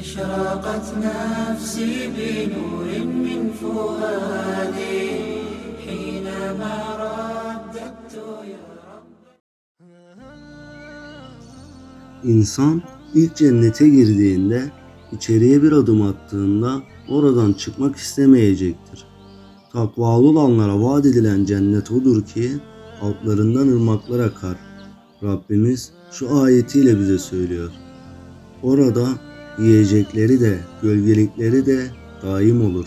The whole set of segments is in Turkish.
أشرقت نفسي بنور من فؤادي حينما رددت يا رب İnsan ilk cennete girdiğinde içeriye bir adım attığında oradan çıkmak istemeyecektir. Takvalı olanlara vaat edilen cennet odur ki altlarından ırmaklar akar. Rabbimiz şu ayetiyle bize söylüyor. Orada yiyecekleri de gölgelikleri de daim olur.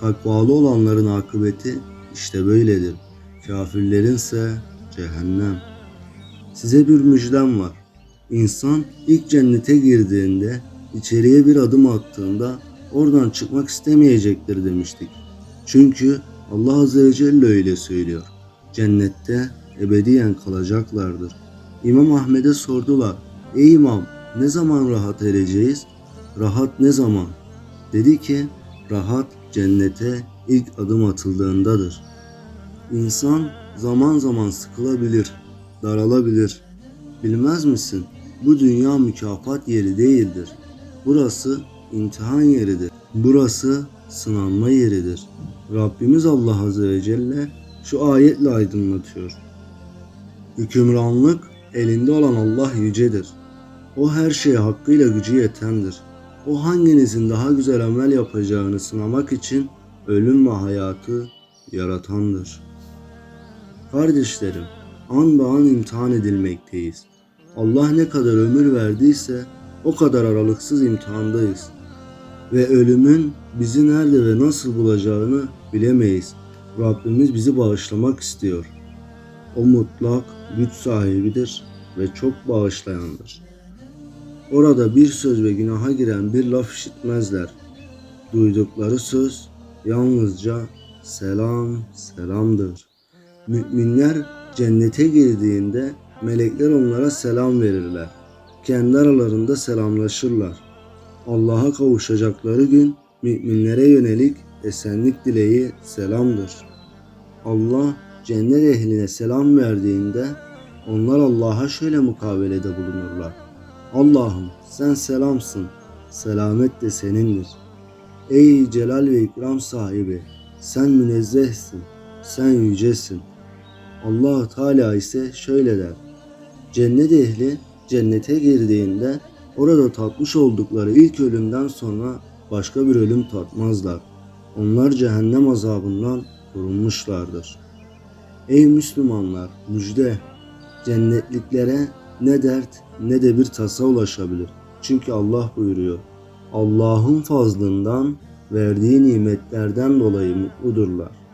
Takvalı olanların akıbeti işte böyledir. Kafirlerinse cehennem. Size bir müjdem var. İnsan ilk cennete girdiğinde, içeriye bir adım attığında oradan çıkmak istemeyecektir demiştik. Çünkü Allah Azze ve Celle öyle söylüyor. Cennette ebediyen kalacaklardır. İmam Ahmet'e sordular. Ey imam ne zaman rahat ereceğiz? Rahat ne zaman? Dedi ki rahat cennete ilk adım atıldığındadır. İnsan zaman zaman sıkılabilir, daralabilir. Bilmez misin? Bu dünya mükafat yeri değildir. Burası imtihan yeridir. Burası sınanma yeridir. Rabbimiz Allah Azze ve Celle şu ayetle aydınlatıyor. Hükümranlık elinde olan Allah yücedir. O her şeye hakkıyla gücü yetendir. O hanginizin daha güzel amel yapacağını sınamak için ölüm ve hayatı yaratandır. Kardeşlerim, an be an imtihan edilmekteyiz. Allah ne kadar ömür verdiyse o kadar aralıksız imtihandayız. Ve ölümün bizi nerede ve nasıl bulacağını bilemeyiz. Rabbimiz bizi bağışlamak istiyor. O mutlak güç sahibidir ve çok bağışlayandır. Orada bir söz ve günaha giren bir laf işitmezler. Duydukları söz yalnızca selam selamdır. Müminler cennete girdiğinde melekler onlara selam verirler. Kendi aralarında selamlaşırlar. Allah'a kavuşacakları gün müminlere yönelik esenlik dileği selamdır. Allah cennet ehline selam verdiğinde onlar Allah'a şöyle mukabelede bulunurlar. Allah'ım sen selamsın, selamet de senindir. Ey celal ve ikram sahibi, sen münezzehsin, sen yücesin. allah Teala ise şöyle der. Cennet ehli cennete girdiğinde orada tatmış oldukları ilk ölümden sonra başka bir ölüm tatmazlar. Onlar cehennem azabından korunmuşlardır. Ey Müslümanlar müjde! Cennetliklere ne dert ne de bir tasa ulaşabilir. Çünkü Allah buyuruyor. Allah'ın fazlından verdiği nimetlerden dolayı mutludurlar.